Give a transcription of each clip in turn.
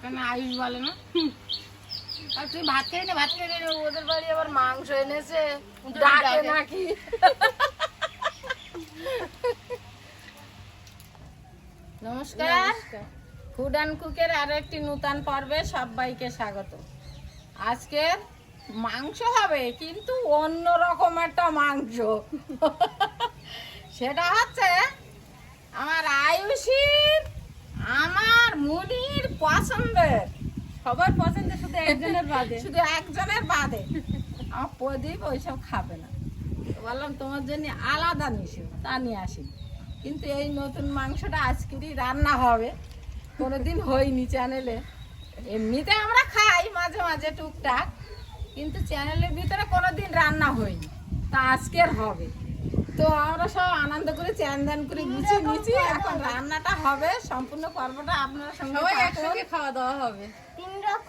কেন আয়ুষ বলে না? আর তুই ভাত খাই না? ভাত খাই ওদের বাড়ি আবার মাংস এনেছে। ডাকে নাকি? নমস্কার। ফুড অ্যান্ড কুকের আরও একটি নূতন পর্বে সবাইকে স্বাগত। আজকে মাংস হবে কিন্তু অন্য রকম একটা মাংস। সেটা হচ্ছে আমার আয়ুষীর আমার মুনির পছন্দের। সবার পছন্দ শুধু একজনের বাদে। শুধু একজনের বাদে। আমার প্রদীপ ওইসব খাবে না। বললাম, তোমার জন্য আলাদা নিশু তা নিয়ে আসি। কিন্তু এই নতুন মাংসটা আজকেরই রান্না হবে। কোনোদিন হয়নি চ্যানেলে। এমনিতে আমরা খাই মাঝে মাঝে টুকটাক, কিন্তু চ্যানেলের ভিতরে কোনোদিন রান্না হয়নি। তা আজকের হবে। তো আমরা সব আনন্দ করে চ্যান ধ্যান করে গুছিয়ে নিচ্ছি এখন রান্নাটা হবে সম্পূর্ণ পর্বটা আপনার সঙ্গে সবাই একসঙ্গে খাওয়া দাওয়া হবে।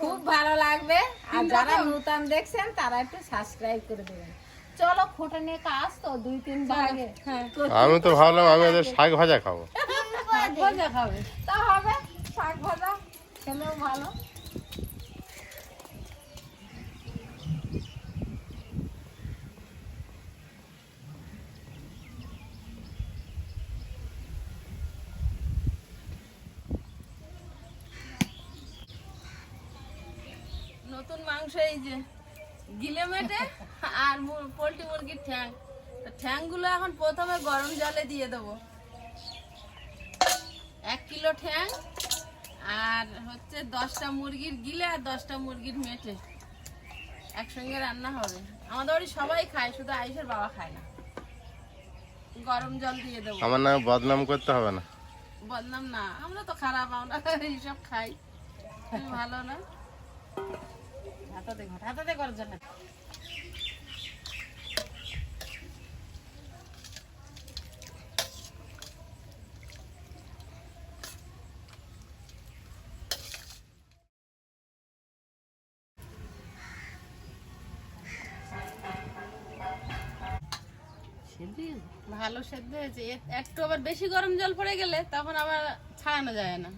খুব ভালো লাগবে। আর যারা নতুন দেখছেন তারা একটু সাবস্ক্রাইব করে দেবেন। চলো খোটা নিয়ে কাজ তো দুই তিন ভাগে হ্যাঁ। আমি তো ভাবলাম আমি ওদের শাক ভাজা খাব। মজা খাবে। তা হবে শাক ভাজা খেলেও ভালো। নতুন মাংস এই যে গিলে মেটে আর পোলট্রি মুরগির ঠ্যাং। ঠ্যাংগুলো এখন প্রথমে গরম জলে দিয়ে দেবো। এক কিলো ঠ্যাং আর হচ্ছে দশটা মুরগির গিলে আর দশটা মুরগির মেটে একসঙ্গে রান্না হবে। আমাদের বাড়ি সবাই খায় শুধু আইসের বাবা খায় না। গরম জল দিয়ে দেবো। আমার নামে বদনাম করতে হবে না। বললাম না আমরা তো খারাপ আমরা এইসব খাই। ভালো না? হাতাতে ঘর হাতাতে করার জন্য। ভালো সেদ্ধ হয়েছে। একটু আবার বেশি গরম জল পড়ে গেলে তখন আবার ছাড়ানো যায় না।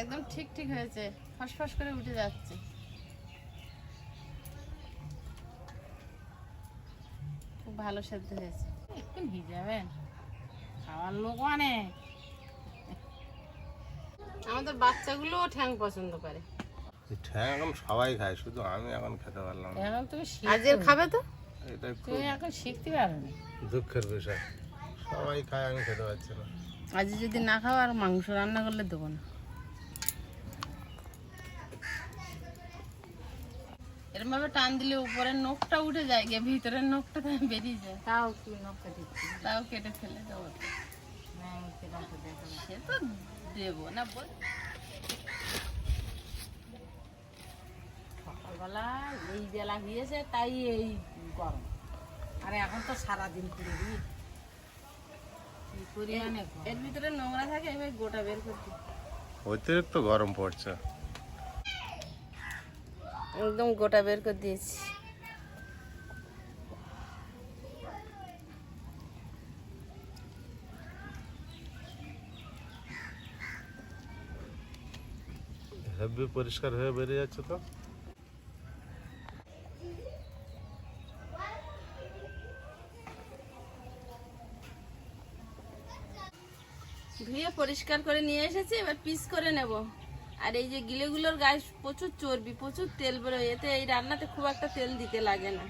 একদম ঠিক ঠিক হয়েছে। ফসফস করে উঠে যাচ্ছে। খুব ভালো সেদ্ধ হয়েছে। একটু ভিজাবেন। খাওয়ার লোক অনেক। আমাদের বাচ্চাগুলোও ঠ্যাং পছন্দ করে। ঠ্যাং এখন সবাই খায় শুধু আমি এখন খেতে পারলাম না। এখন তুমি আজের খাবে তো? এটা তুমি এখন শিখতে পারো না। দুঃখের বিষয়। সবাই খায় আমি খেতে পারছি না। আজ যদি না খাও আর মাংস রান্না করলে দেবো না। ভাবে টান দিলে উপরের নখটা উঠে যায় গিয়ে ভিতরের নখটা তাই বেরিয়ে যায়। তাও কি নৌকা দিচ্ছি তাও কেটে ফেলে দেবো। হ্যাঁ তো। সে তো দেবো না বল। সকালবেলা এই বেলা গিয়েছে তাই এই গরম। আরে এখন তো সারাদিন করে দিই এর ভিতরে নোংরা থাকে এবার গোটা বের করতে। অতিরিক্ত গরম পড়ছে। একদম গোটা বের করে দিয়েছি। হেভি পরিষ্কার হয়ে বেরিয়ে যাচ্ছে তো? ধুয়ে পরিষ্কার করে নিয়ে এসেছি এবার পিস করে নেব। আর এই যে গিলেগুলোর গায়ে প্রচুর চর্বি প্রচুর তেল বেরোয় এতে এই রান্নাতে খুব একটা তেল দিতে লাগে না।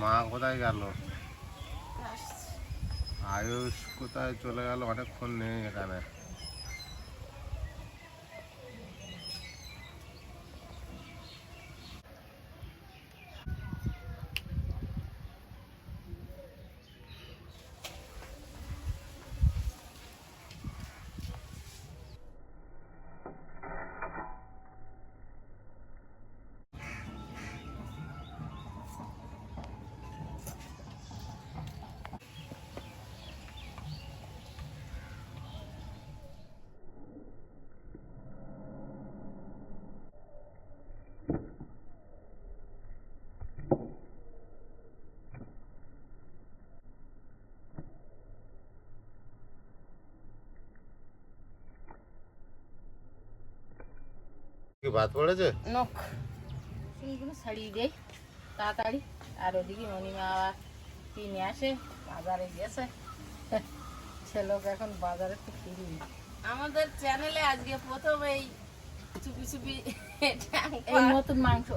মা কোথায় গেল? আয়ুষ কোথায় চলে গেল? অনেকক্ষণ নেই এখানে। বাদ পড়েছে? নখ। চুলগুলো ছাড়িয়ে দেয় তাড়াতাড়ি। আর ওদিকে মণিমা আবার কিনে আসে? বাজারে গেছে। ছেলেকে এখন বাজারে তো ফিরি আমাদের চ্যানেলে আজকে প্রথম এই চুপি চুপি এই নতুন মাংস।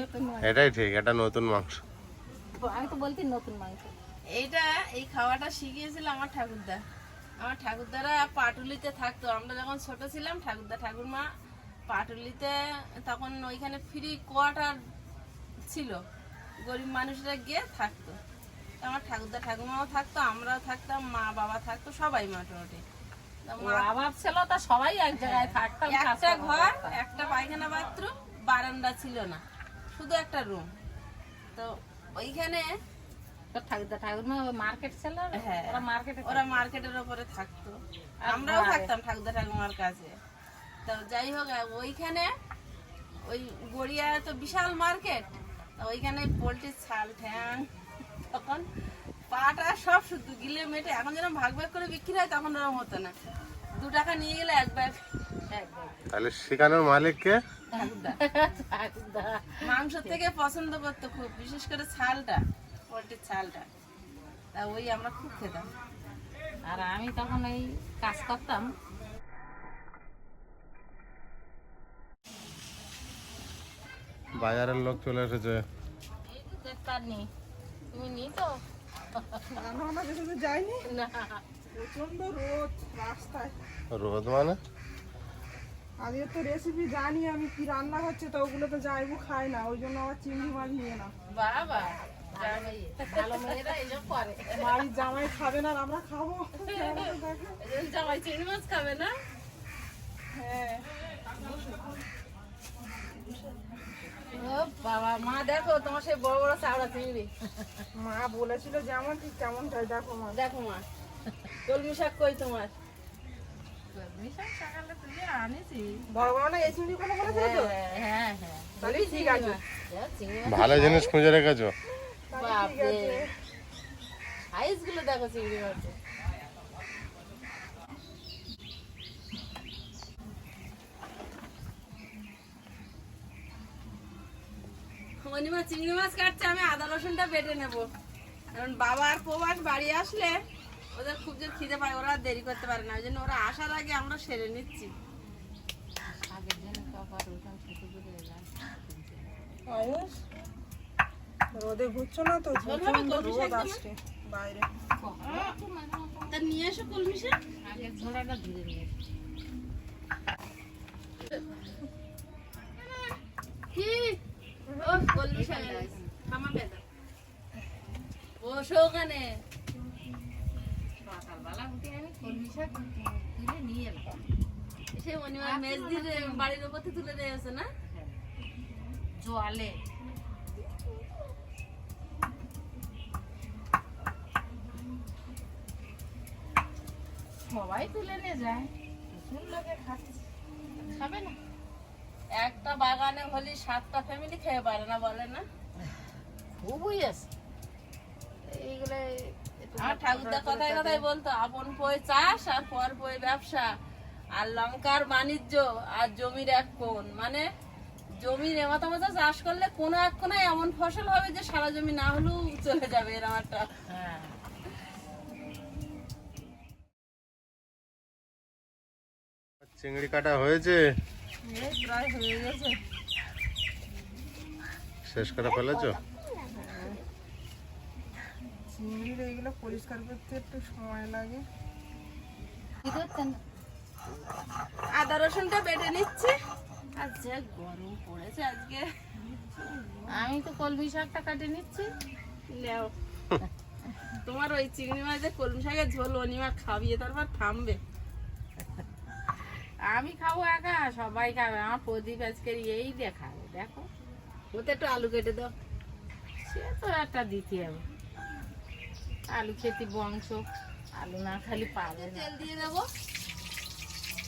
নতুন এটাই ঠিক এটা নতুন মাংস। আমি তো বলছি নতুন মাংস। এইটা এই খাওয়াটা শিখিয়েছিল আমার ঠাকুরদা। আমার ঠাকুরদারা পাটুলিতে থাকতো। আমরা যখন ছোট ছিলাম ঠাকুরদা ঠাকুরমা পাটুলিতে তখন ওইখানে ফ্রি কোয়ার্টার ছিল। গরিব মানুষরা গিয়ে থাকতো। আমার ঠাকুরদা ঠাকুরমাও থাকতো আমরাও থাকতাম মা বাবা থাকতো সবাই মোটামুটি। অভাব ছিল তা সবাই এক জায়গায় থাকতাম একটা ঘর একটা পায়খানা বাথরুম বারান্দা ছিল না। শুধু একটা রুম তো ওইখানে ঠাকুরমা মার্কেট ছিল হ্যাঁ। ওরা মার্কেটে ওরা মার্কেটের ওপরে থাকতো। আমরাও থাকতাম ঠাকুরদা ঠাকুমার কাছে। তো যাই হোক ওইখানে ওই গড়িয়া তো বিশাল মার্কেট ওইখানে পোলট্রির ছাল ঠ্যাং তখন পাটা সব শুধু গিলে মেটে এখন যেরকম ভাগ ভাগ করে বিক্রি হয় তখন ওরকম হতো না। দু টাকা নিয়ে গেলে এক ব্যাগ তাহলে শেখানোর মালিককে ঠাকুরদা। ঠাকুরদা। মাংস থেকে পছন্দ করতো খুব বিশেষ করে ছালটা। পোলট্রির ছালটা তা ওই আমরা খুব খেতাম। আর আমি তখন এই কাজ করতাম। বাজারের লোক চলে এসেছে। তুমি নি তো আমরা যাইনি। না। প্রচণ্ড রোদ রাস্তায়। রোদ মানে? আজকে তো রেসিপি জানি আমি কি রান্না হচ্ছে তো ওগুলো তো যাইবো খাই না। ওই জন্য আবার চিংড়ি মাছ নিয়ে না বাবা। মা বলেছিল যেমন ঠিক তেমনটাই দেখো মা দেখো মা কলমি শাক কই তোমার ভালো জিনিস খুঁজে রেখেছো? দেখো চিংড়ি মাছের। অনিমা চিংড়ি মাছ কাটছে আমি আদা রসুনটা বেটে নেব। কারণ বাবা আর প্রবাস বাড়ি আসলে ওদের খুব জোর খিদে পায় ওরা আর দেরি করতে পারে না। ওই জন্য ওরা আসার আগে আমরা সেরে নিচ্ছি। আগের দিন কপার উঠান ছোট করে এলাম আয়ুষ রোদে ঘুরছো না তো? প্রচণ্ড কলমি শাক রোদ আসছে বাইরে। তা নিয়ে এসো কলমি শাক ঝোড়াটা নিয়ে কি ও কলমি শাক এনেছে। বেদা। বসো ওখানে। সকালবেলা উঠে আমি কলমি শাক তুলে নিয়ে এলাম। সে মেজদির বাড়ির ওপর থেকে তুলে নিয়ে এসে না? জলে সবাই তুলে নিয়ে যায়। প্রচুর লোকে খাচ্ছে। খাবে না। একটা বাগানে হলে সাতটা ফ্যামিলি খেয়ে পারে না বলে না? খুবই আছে। এইগুলো একটু ঠাকুরদা কথায় কথায় বলতো আপন পই চাষ আর পর পই ব্যবসা। আর লঙ্কার বাণিজ্য আর জমির এক কোন মানে জমির এমাথা মাথা চাষ করলে কোনো এক কোনায় এমন ফসল হবে যে সারা জমি না হলেও চলে যাবে এরকম একটা চিংড়ি কাটা হয়েছে? এই প্রায় হয়ে গেছে। শেষ করে ফেলেছো? চিংড়ির এইগুলো পরিষ্কার করতে একটু সময় লাগে। আদা রসুনটা বেটে নিচ্ছি। আর যে গরম পড়েছে আজকে। আমি তো কলমি শাকটা কাটে নিচ্ছি। নেও তোমার ওই চিংড়ি মাছের কলমি শাকের ঝোল অনিমা খাবিয়ে তারপর থামবে। আমি খাব একা সবাই খাবে আমার প্রদীপ আজকের এই দেখাবে দেখো। ওতে একটু আলু কেটে দাও। সে তো একটা দিতে হবে। আলু খেতে বংশ আলু না খালি পাবে তেল দিয়ে দেবো।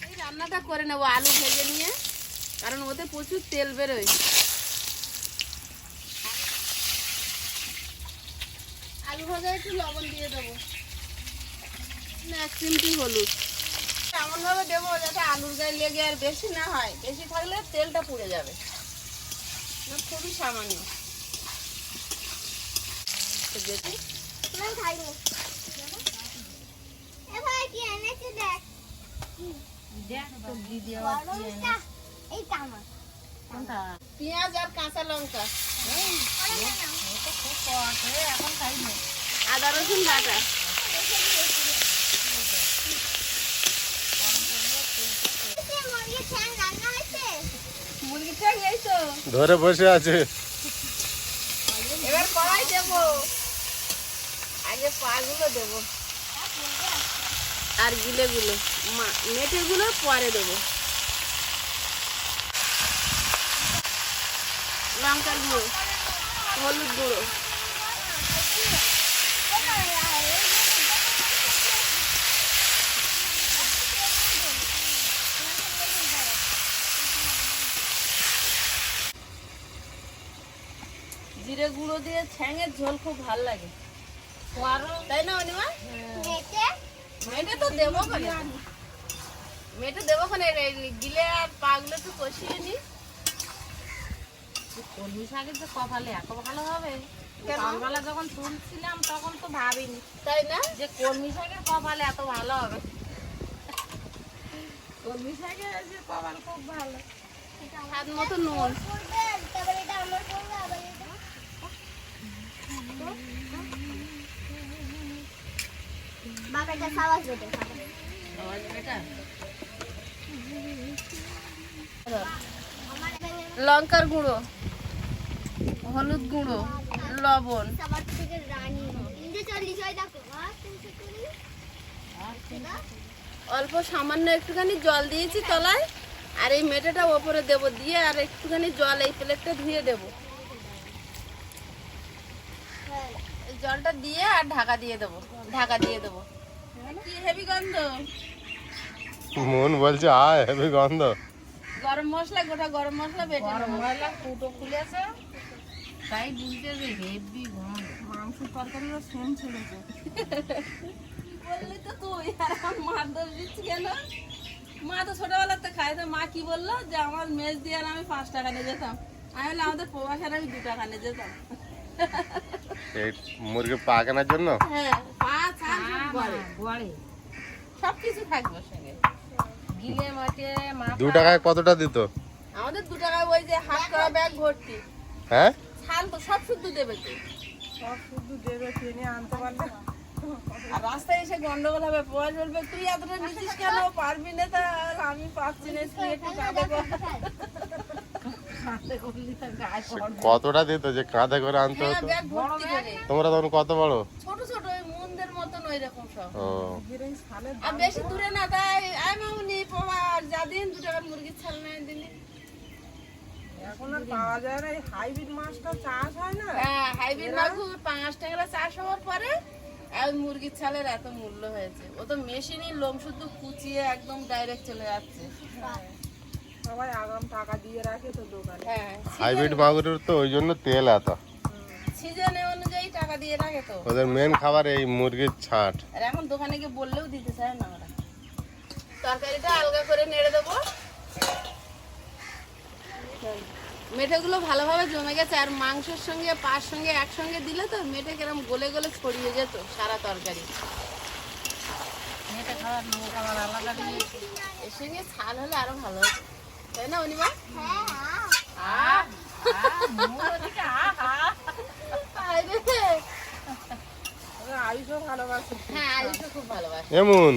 এই রান্নাটা করে নেব আলু ভেজে নিয়ে কারণ ওতে প্রচুর তেল বেরোয়। আলু ভাজা একটু লবণ দিয়ে দেবো। না চিমটি হলুদ। এমন ভাবে দেবো যাতে আলুর গায়ে লেগে আর বেশি না হয়। বেশি থাকলে তেলটা পুড়ে যাবে। খুবই সামান্য। দেখি পেঁয়াজ আর কাঁচা লঙ্কা। আদা রসুন বাটা মুরগির ঠ্যাং রান্না হয়েছে মুরগির ঠ্যাং এই তো ধরে বসে আছে। এবার কড়াই দেবো। আগে পাগুলো দেবো। আর গিলে গুলো মেটেরগুলো পরে দেবো। লঙ্কার গুঁড়ো হলুদ গুঁড়ো। জিরে গুঁড়ো দিয়ে ছ্যাঙের ঝোল খুব ভালো লাগে। তাই না অনিমা? মেটে মেটে তো দেবো মেটে দেবো গিলে আর পাগুলো তো কষিয়ে নি। কলমি শাকের যে কপালে এত ভালো হবে? সকালবেলা যখন তুলছিলাম তখন তো ভাবিনি তাই না? যে কলমি শাকের কপালে এত ভালো হবে। কলমি শাকের যে কপাল খুব ভালো। স্বাদ মতো নুন। তারপরে এটা আমার পড়বে আবার এটা সাবাস বেটে লঙ্কার গুঁড়ো হলুদ গুঁড়ো লবণ। অল্প সামান্য একটুখানি জল দিয়েছি তলায় আর এই মেটেটা ওপরে দেবো দিয়ে আর একটুখানি জল এই প্লেটটা ধুয়ে দেবো হ্যাঁ এই জলটা দিয়ে আর ঢাকা দিয়ে দেবো ঢাকা দিয়ে দেবো। কি হেভি গন্ধ? মন বলছে আয় হেবি গন্ধ। গরম মশলা গোটা গরম মশলা বেটে গরম মশলা ফুটো খুলেছে তাই বুঝতে যে হেভি গন্ধ। মাংসের তরকারিরও সেম ছেড়েছে বললি তো তুই? আর আমার মা দোষ দিচ্ছি কেন? মা তো ছোটবেলাতে খায়। তো মা কি বলল? যে আমার মেজ দিয়ে আর আমি পাঁচ টাকা নিয়ে যেতাম। আমি বললাম আমাদের প্রবাসের আমি দু টাকা নিয়ে যেতাম। এই মুরগি পা কেনার জন্য? হ্যাঁ পাঁচ আর সব গড়ে। সব কিছু থাকবে সঙ্গে। গিলে মাঠে মাথা দু টাকায় কতটা দিত? আমাদের দু টাকায় ওই যে হাত করা ব্যাগ ভর্তি। হ্যাঁ? ছাল তো সব শুদ্ধ দেবে তো। সব শুধু দেবে কিনে আনতে পারলে আর রাস্তায় এসে গন্ডগোল হবে প্রবাস বলবে তুই এতটা নিচ্ছিস কেন? পারবি না তা আর আমি পাচ্ছি না একটু কাঁদে কতটা দিত যে কাঁধে করে আনতে হ্যাঁ হতো? তোমরা তখন কত বড়? ছোট ছোট ওই মুন্দের মতন ওই রকম সব মুরগির আর বেশি দূরে না তাই আমি প্রবাস যা দিন দু টাকার মুরগির ছাল নাই দিলি। এখন আর পাওয়া যায় না এই হাইব্রিড মাছটা চাষ হয় না? হ্যাঁ হাইব্রিড পাঁচ টাকা চাষ হওয়ার পরে আর মুরগির ছালের এত মূল্য হয়েছে। ও তো মেশিনই লোম শুধু কুচিয়ে একদম ডাইরেক্ট চলে যাচ্ছে। সবাই আগাম টাকা দিয়ে রাখে তো দোকানে। হ্যাঁ হাইব্রিড মাগুরের তো ওই জন্য তেল এত। সিজনে অনুযায়ী টাকা দিয়ে রাখে তো। ওদের মেন খাবার এই মুরগির ছাট। আর এখন দোকানে গিয়ে বললেও দিতে চায় না ওরা। তরকারিটা আলগা করে নেড়ে দেবো। মেঠেগুলো ভালোভাবে জমে গেছে আর মাংসের সঙ্গে পার সঙ্গে একসঙ্গে দিলে তো মেঠে কিরম গলে গলে ছড়িয়ে যেত সারা তরকারি। খাবার নো আলাদা দিয়ে। এর সঙ্গে ছাল হলে আরও ভালো হতো। তাই না অনিমা? হ্যাঁ এমন?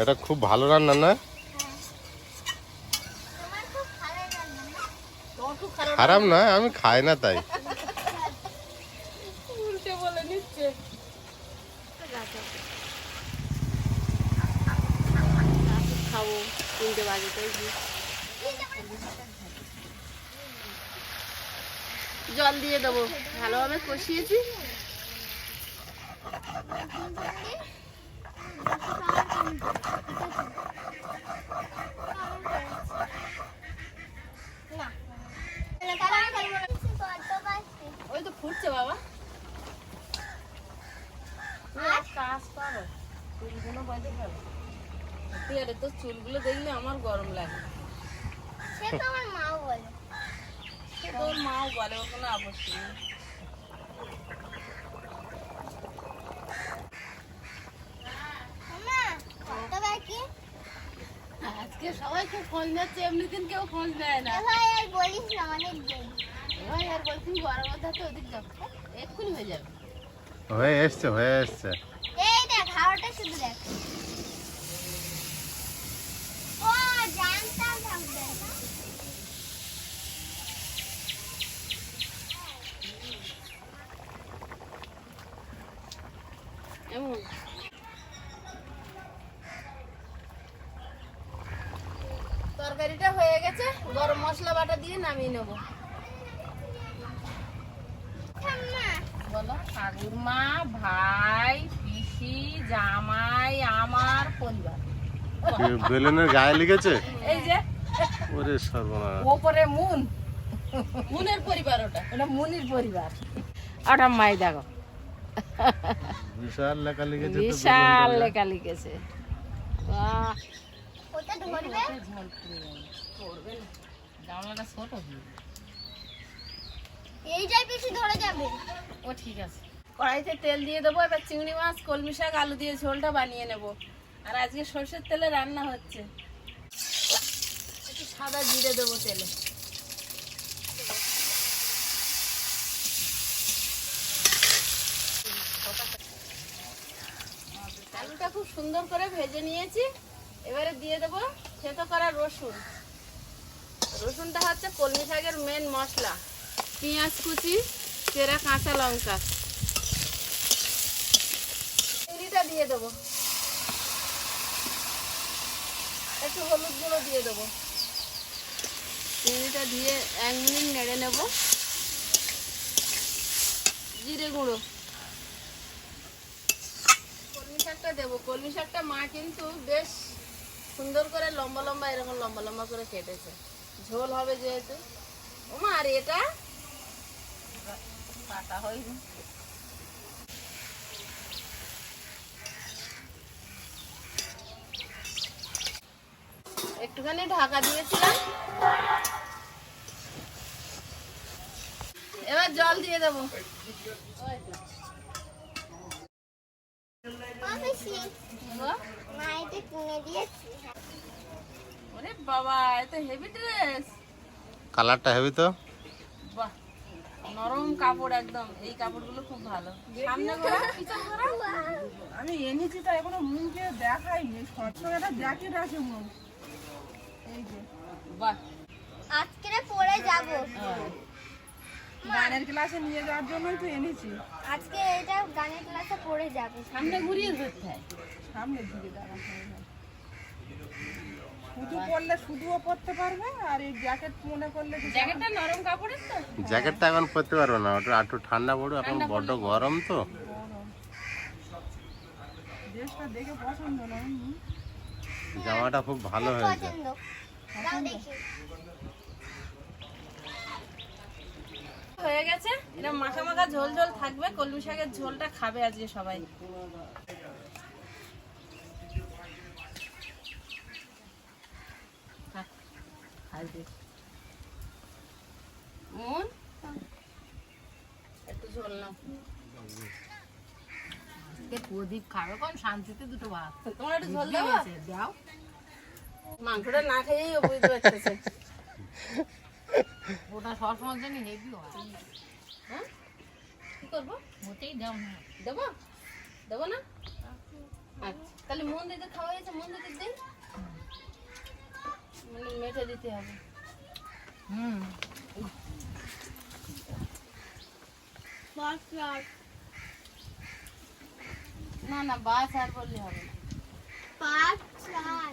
এটা খুব ভালো রান্না না? খারাপ না আমি খাই না তাই উল্টে বলে নিচ্ছে খাব তিনটে বাজে তাই কি? জল দিয়ে দেবো। ভালোভাবে কষিয়েছি। ওই তো বাবা। তোর চুলগুলো দেখলে আমার গরম লাগে। সে তো আমার মাও বলে। সে তোর মাও বলে ওর কোনো আপত্তি নেই। আজকে সবাই খুব খোঁজ নিচ্ছে এমনি দিন কেউ খোঁজ নেয় না। আর বলিস না অনেক ভাই আর বলছি গরম মধ্যে ওদিক যাও এক্ষুনি হয়ে যাবে। হয়ে এসছে হয়ে এসছে। এই দেখ হাওয়াটা শুধু দেখ ও জানতাম থাকবে না এমন তরকারিটা হয়ে গেছে গরম মশলা বাটা দিয়ে নামিয়ে নেব। বলো ঠাকুর মা ভাই পিসি জামাই আমার পরিবার। বেলুনের গায়ে এই যে ওরে সর্বনাশ। ওপরে মুন। মুনের পরিবার ওটা ওটা মুনির পরিবার। ওটা মাই দেখো। বিশাল লেখা লিখেছে বিশাল লেখা লিখেছে ধরবে ঝোল পুড়ে যাবে পড়বে না গামলাটা ছোট হয়ে এইটাই বেশি ধরে যাবে। ও ঠিক আছে। কড়াইতে তেল দিয়ে দেবো এবার চিংড়ি মাছ কলমি শাক আলু দিয়ে ঝোলটা বানিয়ে নেব। আর আজকে সর্ষের তেলে রান্না হচ্ছে। একটু সাদা জিরে দেবো তেলে। আলুটা খুব সুন্দর করে ভেজে নিয়েছি। এবারে দিয়ে দেবো থেতো করা রসুন। রসুনটা হচ্ছে কলমি শাকের মেন মশলা। পেঁয়াজ কুচি, চেরা কাঁচা লঙ্কা। চিংড়িটা দিয়ে দেবো। একটু হলুদ গুঁড়ো দিয়ে দেবো। চিংড়িটা দিয়ে এক মিনিট নেড়ে নেব। জিরে গুঁড়ো। কলমি শাকটা দেবো। কলমি শাকটা মা কিন্তু বেশ সুন্দর করে লম্বা লম্বা এরকম লম্বা লম্বা করে কেটেছে। ঝোল হবে যেহেতু। ওমা আর এটা? কাটা হয়নি। একটুখানি ঢাকা দিয়েছিলাম। এবার জল দিয়ে দেবো। মা এটা কিনে দিয়েছি। ওরে বাবা এত হেভি ড্রেস কালারটা হেবি তো? বাহ নরম কাপড় একদম। এই কাপড়গুলো খুব ভালো। সামনে পিছন আমি এনেছি তো এখনও মুখে দেখাইনি। সত্য একটা জ্যাকেট আছে মুখ। এই যে বাহ। আজকে পরে যাব। গানের ক্লাসে নিয়ে যাওয়ার জন্যই তো এনেছি। আজকে এটা গানের ক্লাসে পড়ে যাব। সামনে ঘুরিয়ে ধরতে হয়। সামনে দিকে দাঁড়াতে হবে। শুধু পরলে শুধুও পরতে পারবে আর এই জ্যাকেট মনে করলে জ্যাকেটটা নরম কাপড়ের তো? জ্যাকেটটা এখন পরতে পারব না ওটা একটু ঠান্ডা পড়বে এখন বড্ড গরম তো। ড্রেসটা দেখে পছন্দ না জামাটা খুব ভালো হয়েছে। হয়ে গেছে। এটা মাখা মাখা ঝোল ঝোল থাকবে কলমি শাকের ঝোলটা খাবে আজকে সবাই। খাই মন? একটু ঝোল নাও প্রদীপ খাবে কোন শান্তিতে দুটো ভাত। তোমার একটু ঝোল দেবো দাও? মাংসটা না খেয়েই ও বুঝতে পারতেছে। ওটা সবসময়ের জন্য হেভি হয়। হ্যাঁ? কি করব? ওটাই দাও না। দেবো? দেবো না? আচ্ছা। তাহলে মন দিতে খাওয়া হয়েছে মন দিতে দিন মেটে দিতে হবে। হুম। না না বাস আর বললে হবে না। পাঁচ চার।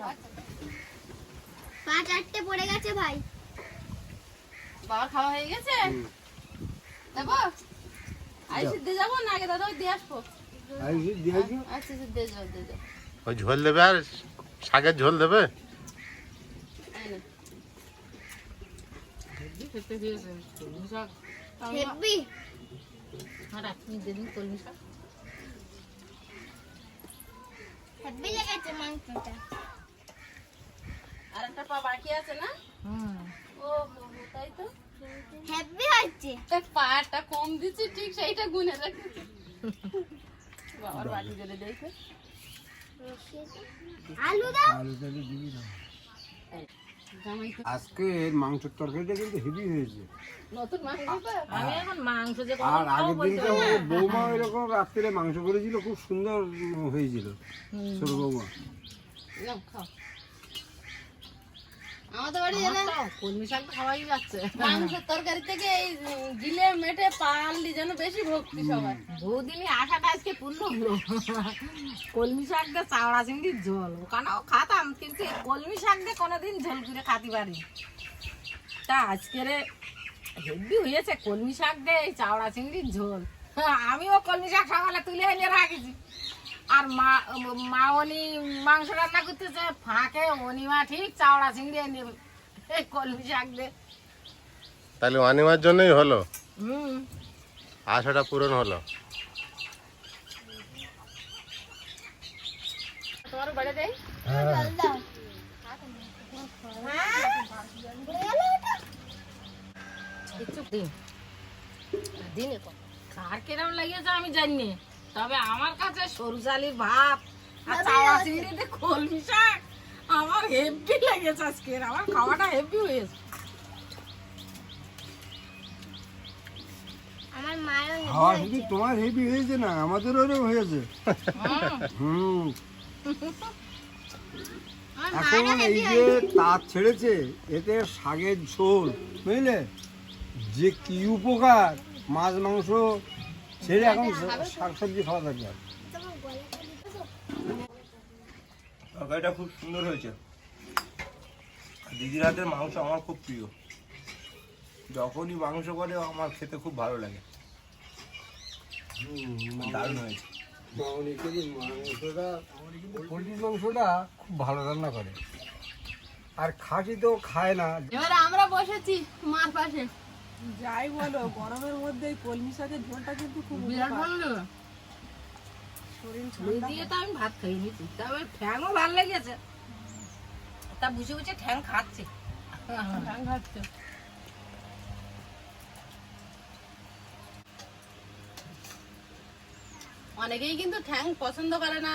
পাঁচ আটটে পড়ে গেছে ভাই। বাবা খাওয়া হয়ে গেছে? দেবো? দিয়ে যাব না আগে? দাদা ওই দিয়ে আসব। আচ্ছা দিয়ে যাও দিয়ে যাও। ওই ঝোল দেবে আর শাকের ঝোল দেবে এই নে। খেতে দিয়েছে কলমি শাক হেব্বি আর আপনি দেদিন কলমি শাক হেব্বি লেগেছে মাংসটা আর একটা পা বাকি আছে না হুম ও হো, হো, তাই তো হ্যাপি হচ্ছে তা পাটা কম দিচ্ছি ঠিক সেইটা গুনে রাখছি বাবার বাটি জলে দেখে আলু দাও জামাই তো আজকে মাংসের তরকারিটা কিন্তু হেভি হয়েছে। আর আগের দিনটা বৌমা এরকম রাত্রে মাংস করেছিল খুব সুন্দর হয়েছিল। ছোট বৌমা। আমাদের বাড়ি এলে কলমি শাক তো খাওয়াই যাচ্ছে। মাংসের তরকারি থেকে এই গিলে মেটে পাললি যেন বেশি ভক্তি সবার। বহুদিনই আশাটা আজকে পূর্ণ হলো। কলমি শাক দিয়ে চাওড়া চিংড়ির ঝোল। ওখানেও খাতাম কিন্তু এই কলমি শাক দিয়ে কোনোদিন ঝোল করে খাতে পারি তা আজকের হেভি হয়েছে কলমি শাক দিয়ে এই চাওড়া চিংড়ির ঝোল। আমিও কলমি শাক সকালে তুলে এনে রাখেছি। আর মা মা অনি মাংস রান্না করতেছে ফাঁকে অনিমা ঠিক চাওড়া চিংড়ি এনে এই কলমি শাক দিয়ে। তাহলে অনিমার জন্যই হলো? হুম। আশাটা পূরণ হলো? তোমার বাড়ি দেয় জল দাও কিছু দিন দিনে কার কিরম লেগেছে আমি জানি না। তবে আমার কাছে সরু চালির ভাত আর চাওয়া চিংড়িতে কলমি শাক আমার হেভি লেগেছে আজকে। আমার খাওয়াটা হেভি হয়েছে আমার মায়ের খাওয়া শুধু তোমার হেভি হয়েছে না আমাদেরও ওরকম হয়েছে। হুম। এখন এই যে তাঁত ছেড়েছে এতে শাকের ঝোল বুঝলে? যে কি উপকার? মাছ মাংস ছেড়ে এখন শাক সবজি খাওয়া দরকার তরকারিটা খুব সুন্দর হয়েছে। দিদির হাতের মাংস আমার খুব প্রিয়। যখনই মাংস করে আমার খেতে খুব ভালো লাগে। দারুণ হয়েছে। মাংসটা পোলট্রির মাংসটা খুব ভালো রান্না করে। আর খাসি তো খায় না। এবারে আমরা বসেছি মার পাশে। যাই বলো গরমের মধ্যে কলমি শাকের ঝোলটা কিন্তু খুব বিরাট ভালো লেগে। শরীর ওই দিয়ে তো আমি ভাত তবে ঠ্যাংও ভালো লেগেছে। তা বুঝে বুঝে ঠ্যাং খাচ্ছে। ঠ্যাং খাচ্ছে। অনেকেই কিন্তু ঠ্যাং পছন্দ করে না।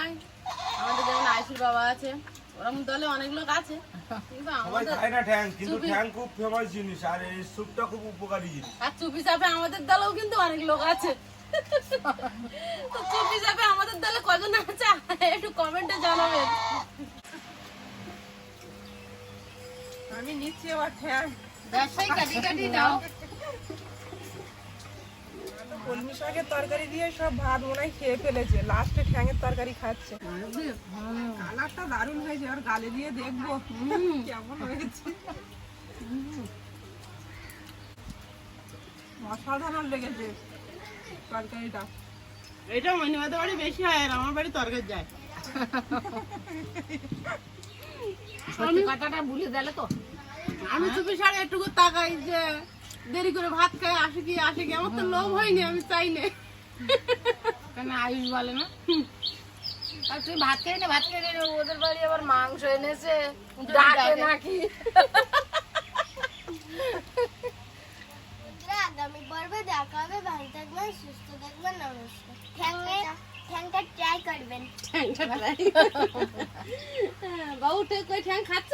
আমাদের যেমন আইসুর বাবা আছে। ওরকম দলে অনেক লোক আছে কিন্তু আমাদের না ঠ্যাং কিন্তু ঠ্যাং খুব ফেমাস জিনিস আর এই স্যুপটা খুব উপকারী জিনিস। আর চুপি চাপে আমাদের দলেও কিন্তু অনেক লোক আছে। তো চুপি চাপে আমাদের দলে কজন আছে একটু কমেন্টে জানাবেন। আমি নিচ্ছি আবার ঠ্যাং। ব্যবসায়ী কাটি কাটি দাও। কলমি শাকের তরকারি দিয়ে সব ভাত মনে হয় খেয়ে ফেলেছে। লাস্টে ঠ্যাঙের তরকারি খাচ্ছে। কালারটা দারুণ হয়েছে। আর গালে দিয়ে দেখব। কেমন হয়েছে। অসাধারণ লেগেছে তরকারিটা। এটা মনিমাদের বাড়ি বেশি হয় আর আমার বাড়ি তরকারি যায়। কথাটা ভুলে দিলে তো। আমি চুপি সাড়ে একটুকু তাকাই যে দেরি করে ভাত খাই আসে কি আসে কি? আমার তো লোভ হয়নি আমি চাই না। কেন আয়ুষ বলে না? আর তুই ভাত খেয়ে নে? ভাত খেয়ে নে? ওদের বাড়ি আবার মাংস এনেছে। ডাকে নাকি? আগামী পর্বে দেখা হবে ভালো থাকবেন সুস্থ থাকবেন নমস্কার। ঠ্যাংয়ে ঠ্যাংটা ট্রাই করবেন। ঠ্যাংটা বাবু ঠিক ঠ্যাং খাচ্ছ?